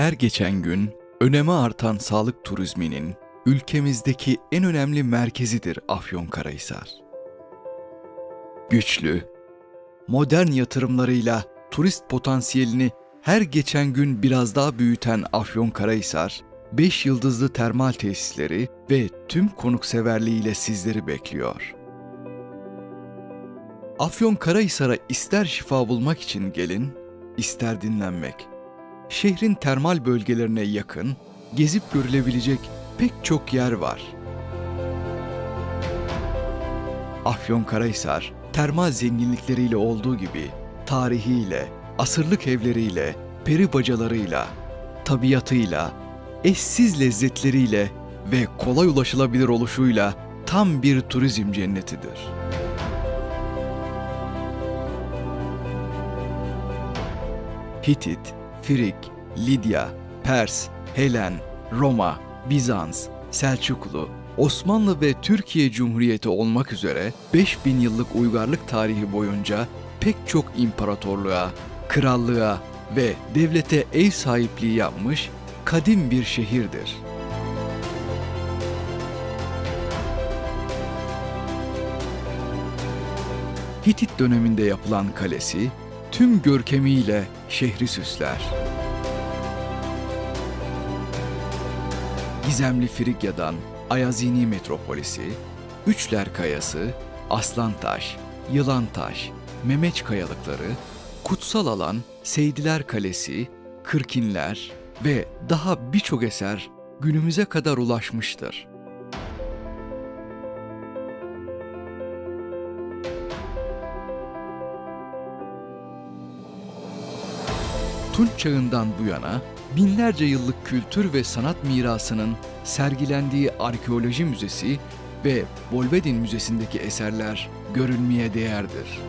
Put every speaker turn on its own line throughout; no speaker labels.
Her geçen gün öneme artan sağlık turizminin ülkemizdeki en önemli merkezidir Afyonkarahisar. Güçlü, modern yatırımlarıyla turist potansiyelini her geçen gün biraz daha büyüten Afyonkarahisar, 5 yıldızlı termal tesisleri ve tüm konukseverliğiyle sizleri bekliyor. Afyonkarahisar'a ister şifa bulmak için gelin, ister dinlenmek. Şehrin termal bölgelerine yakın, gezip görülebilecek pek çok yer var. Afyonkarahisar, termal zenginlikleriyle olduğu gibi tarihiyle, asırlık evleriyle, peri bacalarıyla, tabiatıyla, eşsiz lezzetleriyle ve kolay ulaşılabilir oluşuyla tam bir turizm cennetidir. Hitit, Frig, Lidya, Pers, Helen, Roma, Bizans, Selçuklu, Osmanlı ve Türkiye Cumhuriyeti olmak üzere 5000 yıllık uygarlık tarihi boyunca pek çok imparatorluğa, krallığa ve devlete ev sahipliği yapmış kadim bir şehirdir. Hitit döneminde yapılan kalesi tüm görkemiyle şehri süsler. Gizemli Frigya'dan Ayazini metropolisi, Üçler Kayası, Aslantaş, Yılantaş, Memeç Kayalıkları, Kutsal Alan, Seydiler Kalesi, Kırkinler ve daha birçok eser günümüze kadar ulaşmıştır. Tunç çağından bu yana binlerce yıllık kültür ve sanat mirasının sergilendiği arkeoloji müzesi ve Bolvedin Müzesi'ndeki eserler görülmeye değerdir.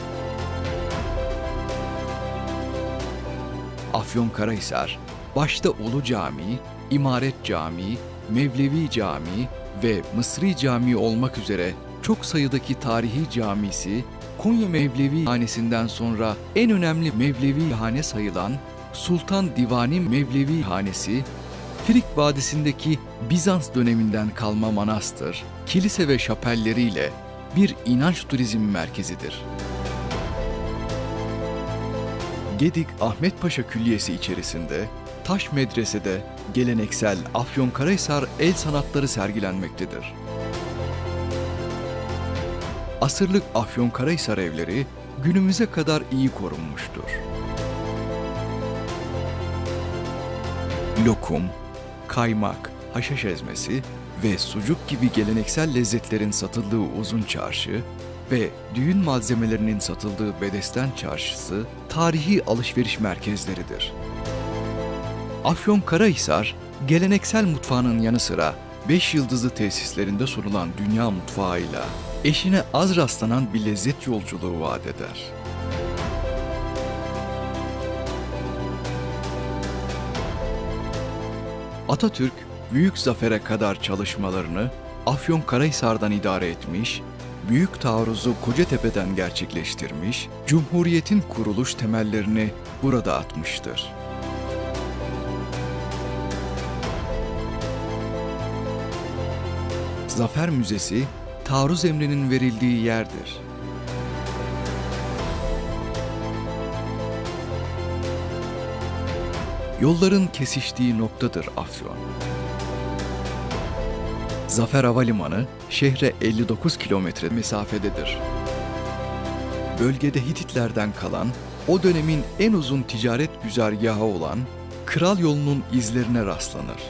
Afyonkarahisar, başta Ulu Camii, İmaret Camii, Mevlevi Camii ve Mısri Camii olmak üzere çok sayıdaki tarihi camisi, Konya Mevlevi Hanesi'nden sonra en önemli Mevlevi hane sayılan Sultan Divani Mevlevi Hanesi, Frig Vadisi'ndeki Bizans döneminden kalma manastır, kilise ve şapelleriyle bir inanç turizmi merkezidir. Gedik Ahmet Paşa Külliyesi içerisinde Taş Medrese'de geleneksel Afyonkarahisar el sanatları sergilenmektedir. Asırlık Afyonkarahisar evleri günümüze kadar iyi korunmuştur. Lokum, kaymak, haşhaş ezmesi ve sucuk gibi geleneksel lezzetlerin satıldığı uzun çarşı ve düğün malzemelerinin satıldığı Bedesten Çarşısı tarihi alışveriş merkezleridir. Afyonkarahisar, geleneksel mutfağının yanı sıra 5 yıldızlı tesislerinde sunulan dünya mutfağıyla eşine az rastlanan bir lezzet yolculuğu vaat eder. Atatürk, büyük zafere kadar çalışmalarını Afyonkarahisar'dan idare etmiş, büyük taarruzu Kocatepe'den gerçekleştirmiş, Cumhuriyet'in kuruluş temellerini burada atmıştır. Zafer Müzesi, taarruz emrinin verildiği yerdir. Yolların kesiştiği noktadır Afyon. Zafer Havalimanı şehre 59 kilometre mesafededir. Bölgede Hititlerden kalan, o dönemin en uzun ticaret güzergahı olan Kral Yolu'nun izlerine rastlanır.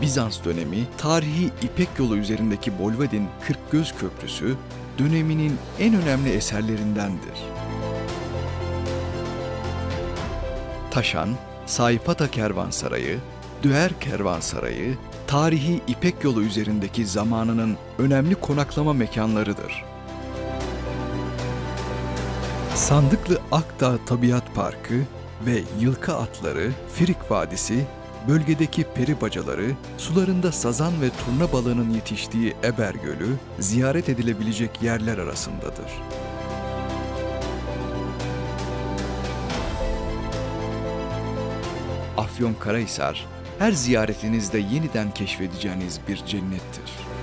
Bizans dönemi, tarihi İpek yolu üzerindeki Bolvedin Kırkgöz Köprüsü, döneminin en önemli eserlerindendir. Taşan, Saipata Kervansarayı, Düer Kervansarayı, tarihi İpek yolu üzerindeki zamanının önemli konaklama mekanlarıdır. Sandıklı Akdağ Tabiat Parkı ve Yılka Atları, Firik Vadisi, bölgedeki peri bacaları, sularında sazan ve turna balığının yetiştiği Eber Gölü ziyaret edilebilecek yerler arasındadır. Afyon Afyonkarahisar, her ziyaretinizde yeniden keşfedeceğiniz bir cennettir.